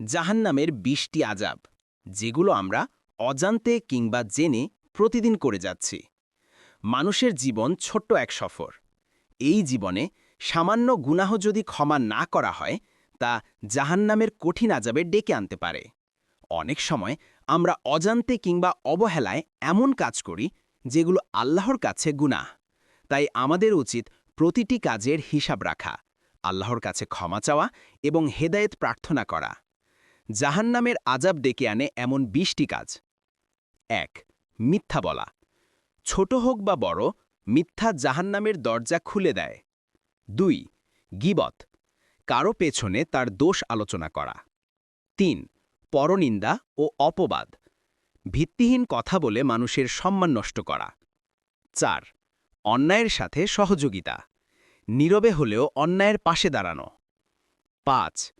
জাহান্নামের বিশটি আজাব যেগুলো আমরা অজান্তে কিংবা জেনে প্রতিদিন করে যাচ্ছি। মানুষের জীবন ছোট্ট এক সফর। এই জীবনে সামান্য গুনাহ যদি ক্ষমা না করা হয়, তা জাহান্নামের কঠিন আজাবে ডেকে আনতে পারে। অনেক সময় আমরা অজান্তে কিংবা অবহেলায় এমন কাজ করি, যেগুলো আল্লাহর কাছে গুনাহ। তাই আমাদের উচিত প্রতিটি কাজের হিসাব রাখা, আল্লাহর কাছে ক্ষমা চাওয়া এবং হেদায়েত প্রার্থনা করা। জাহান্নামের আজাব ডেকে আনে এমন বিশটি কাজ। এক, মিথ্যা বলা। ছোট হোক বা বড়, মিথ্যা জাহান্নামের দরজা খুলে দেয়। দুই, গিবত। কারও পেছনে তার দোষ আলোচনা করা। তিন, পরনিন্দা ও অপবাদ। ভিত্তিহীন কথা বলে মানুষের সম্মান নষ্ট করা। চার, অন্যায়ের সাথে সহযোগিতা। নীরবে হলেও অন্যায়ের পাশে দাঁড়ানো। পাঁচ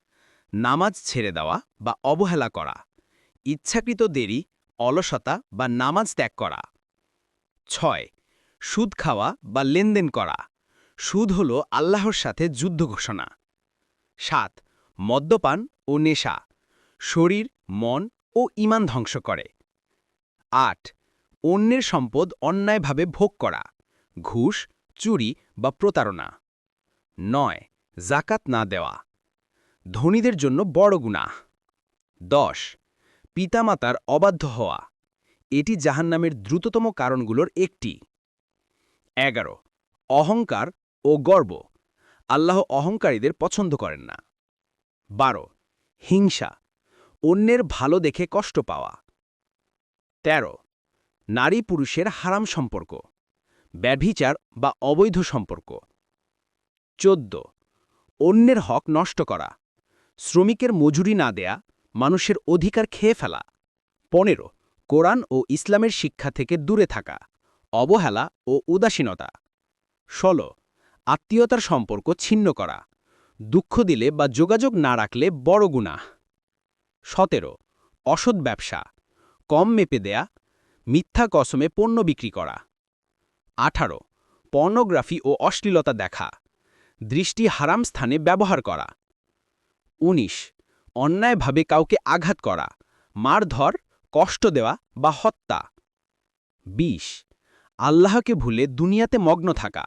নামাজ ছেড়ে দেওয়া বা অবহেলা করা, ইচ্ছাকৃত দেরি, অলসতা বা নামাজ ত্যাগ করা। ছয়, সুদ খাওয়া বা লেনদেন করা, সুদ হল আল্লাহর সাথে যুদ্ধ ঘোষণা। সাত, মদ্যপান ও নেশা, শরীর, মন ও ইমান ধ্বংস করে। আট, অন্যের সম্পদ অন্যায়ভাবে ভোগ করা, ঘুষ, চুরি বা প্রতারণা। নয়, জাকাত না দেওয়া। ধনীদের জন্য বড় গুনাহ। দশ, পিতামাতার অবাধ্য হওয়া। এটি জাহান্নামের দ্রুততম কারণগুলোর একটি। এগারো, অহংকার ও গর্ব। আল্লাহ অহংকারীদের পছন্দ করেন না। বারো, হিংসা। অন্যের ভালো দেখে কষ্ট পাওয়া। ১৩ নারী পুরুষের হারাম সম্পর্ক। ব্যভিচার বা অবৈধ সম্পর্ক। চোদ্দ, অন্যের হক নষ্ট করা। শ্রমিকের মজুরি না দেয়া, মানুষের অধিকার খেয়ে ফেলা। পনেরো, কোরআন ও ইসলামের শিক্ষা থেকে দূরে থাকা, অবহেলা ও উদাসীনতা। ষোলো, আত্মীয়তার সম্পর্ক ছিন্ন করা, দুঃখ দিলে বা যোগাযোগ না রাখলে বড় গুনাহ। সতেরো, অসৎ ব্যবসা, কম মেপে দেয়া, মিথ্যা কসমে পণ্য বিক্রি করা। আঠারো, পর্নোগ্রাফি ও অশ্লীলতা দেখা, দৃষ্টি হারাম স্থানে ব্যবহার করা। ১৯ অন্যায়ভাবে কাউকে আঘাত করা, মারধর, কষ্ট দেওয়া বা হত্যা। ২০ আল্লাহকে ভুলে দুনিয়াতে মগ্ন থাকা,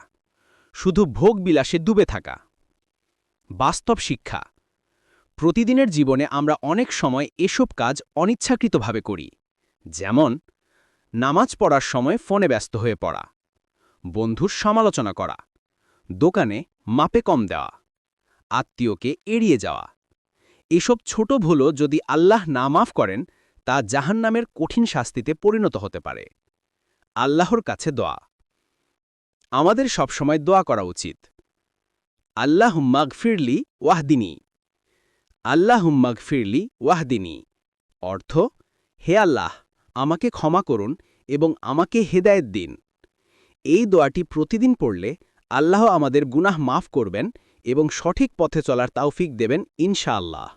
শুধু ভোগ বিলাসে ডুবে থাকা। বাস্তব শিক্ষা, প্রতিদিনের জীবনে আমরা অনেক সময় এসব কাজ অনিচ্ছাকৃতভাবে করি, যেমন নামাজ পড়ার সময় ফোনে ব্যস্ত হয়ে পড়া, বন্ধুর সমালোচনা করা, দোকানে মাপে কম দেওয়া, আত্মীয়কে এড়িয়ে যাওয়া এসব ছোট ভুলও যদি আল্লাহ না মাফ করেন, তা জাহান্নামের কঠিন শাস্তিতে পরিণত হতে পারে। আল্লাহর কাছে দোয়া। আমাদের সবসময় দোয়া করা উচিত। আল্লাহ ফিরলি ওয়াহদিনী। আল্লাহ ফিরলি ওয়াহদিনী। অর্থ, হে আল্লাহ, আমাকে ক্ষমা করুন এবং আমাকে হেদায়েত দিন। এই দোয়াটি প্রতিদিন পড়লে আল্লাহ আমাদের গুনাহ মাফ করবেন এবং সঠিক পথে চলার তাওফিক দেবেন ইনশাআল্লাহ।